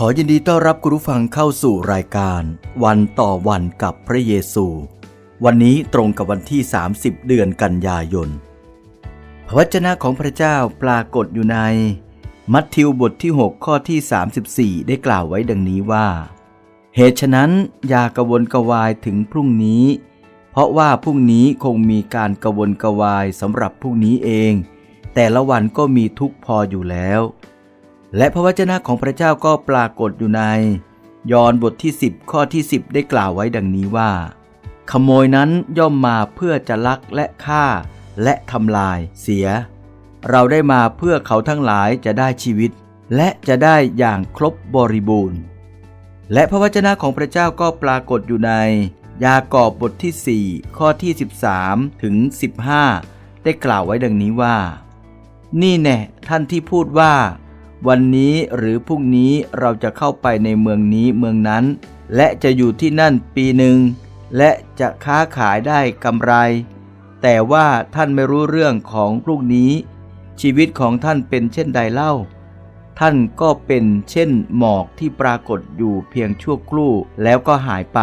ขอยินดีต้อนรับคุณผู้ฟังเข้าสู่รายการ วันต่อวันกับพระเยซู วันนี้ตรงกับวันที่ 30 เดือนกันยายน พระวจนะของพระเจ้าปรากฏอยู่ใน มัทธิวบทที่ 6 ข้อที่ 34 ได้กล่าวไว้ดังนี้ว่า เหตุฉะนั้นอย่ากระวนกระวายถึงพรุ่งนี้ เพราะว่าพรุ่งนี้คงมีการกระวนกระวายสำหรับพรุ่งนี้เอง แต่ละวันก็มีทุกพออยู่แล้ว และพระวจนะของพระเจ้าก็ปรากฏอยู่ใน ยอห์นบทที่ 10 ข้อที่ 10 ได้กล่าวไว้ดังนี้ว่า ขโมยนั้นย่อมมาเพื่อจะลักและฆ่า และทำลายเสีย เราได้มาเพื่อเขาทั้งหลายจะได้ชีวิต และจะได้อย่างครบบริบูรณ์ และพระวจนะของพระเจ้าก็ปรากฏอยู่ใน ยากอบบทที่ 4 ข้อที่ 13 ถึง 15 ได้กล่าวไว้ดังนี้ว่า นี่แน่ท่านที่พูดว่า วันนี้หรือพรุ่งนี้เราจะเข้าไปในเมืองนี้เมืองนั้น และจะอยู่ที่นั่นปีหนึ่ง และจะค้าขายได้กำไร แต่ว่าท่านไม่รู้เรื่องของพรุ่งนี้ ชีวิตของท่านเป็นเช่นใดเล่า ท่านก็เป็นเช่นหมอกที่ปรากฏอยู่เพียงชั่วครู่แล้วก็หายไป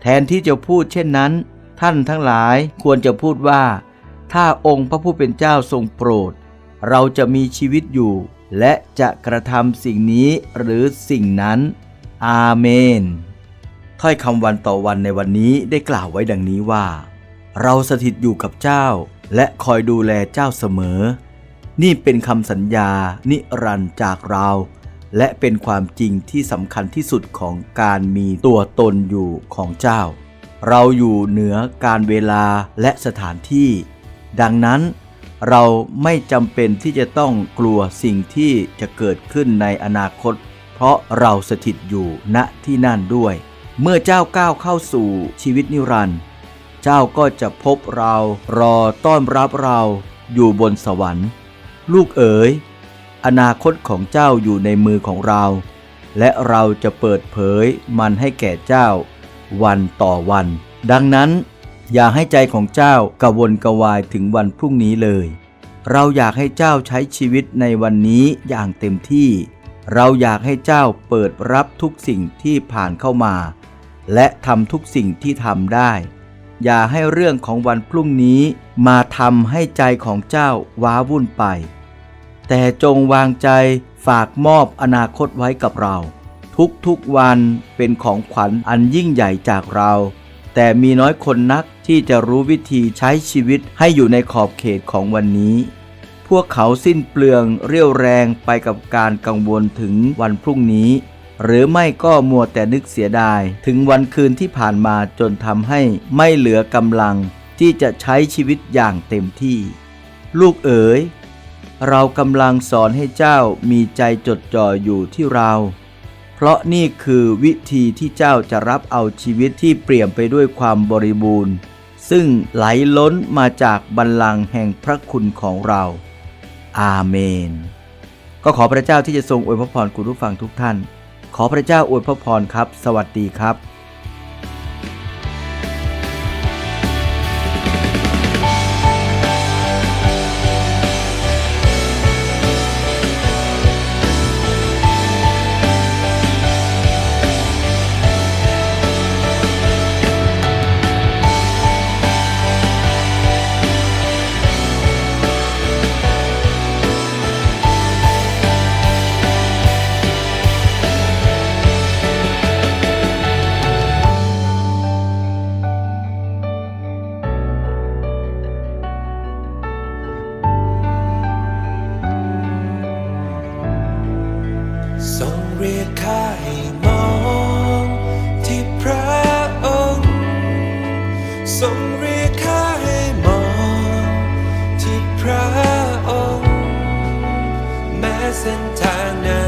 แทนที่จะพูดเช่นนั้น ท่านทั้งหลายควรจะพูดว่า ถ้าองค์พระผู้เป็นเจ้าทรงโปรด เราจะมีชีวิตอยู่ และจะกระทำสิ่งนี้หรือสิ่งนั้น อาเมน ถ้อยคำวันต่อวันในวันนี้ได้กล่าวไว้ดังนี้ว่า เราสถิตอยู่กับเจ้า และคอยดูแลเจ้าเสมอ นี่เป็นคำสัญญานิรันดร์จากเรา และเป็นความจริงที่สำคัญที่สุดของการมีตัวตนอยู่ของเจ้า เราอยู่เหนือการเวลาและสถานที่ ดังนั้น เราไม่จำเป็นที่จะต้องกลัวสิ่งที่จะเกิดขึ้นในอนาคต เพราะเราสถิตอยู่ณที่นั่นด้วย เมื่อเจ้าก้าวเข้าสู่ชีวิตนิรันดร์เจ้าก็จะพบเรารอต้อนรับเราอยู่บนสวรรค์ ลูกเอ๋ย อนาคตของเจ้าอยู่ในมือของเรา และเราจะเปิดเผยมันให้แก่เจ้า วันต่อวัน ดังนั้น อย่าให้ใจของเจ้ากระวนกระวายถึงวันพรุ่งนี้เลย เราอยากให้เจ้าใช้ชีวิตในวันนี้อย่างเต็มที่ เราอยากให้เจ้าเปิดรับทุกสิ่งที่ผ่านเข้ามา และทำทุกสิ่งที่ทำได้ อย่าให้เรื่องของวันพรุ่งนี้มาทำให้ใจของเจ้าว้าวุ่นไป แต่จงวางใจฝากมอบอนาคตไว้กับเรา ทุกๆวันเป็นของขวัญอันยิ่งใหญ่จากเรา แต่มีน้อยคนนัก ที่จะรู้วิธีใช้ชีวิตให้อยู่ในขอบเขตของวันนี้ พวกเขาสิ้นเปลืองเรี่ยวแรงไปกับการกังวลถึงวันพรุ่งนี้ หรือไม่ก็มัวแต่นึกเสียดาย ถึงวันคืนที่ผ่านมาจนทำให้ไม่เหลือกำลังที่จะใช้ชีวิตอย่างเต็มที่ ลูกเอ๋ย เรากำลังสอนให้เจ้ามีใจจดจ่ออยู่ที่เรา เพราะนี่คือวิธีที่เจ้าจะรับเอาชีวิตที่เปลี่ยมไปด้วยความบริบูรณ์ ซึ่งไหลล้นมาจากบัลลังก์แห่งพระคุณของเรา อาเมน ก็ขอพระเจ้าที่จะทรงอวยพระพรคุณผู้ฟังทุกท่าน ขอพระเจ้าอวยพระพรครับ สวัสดีครับ just in time now.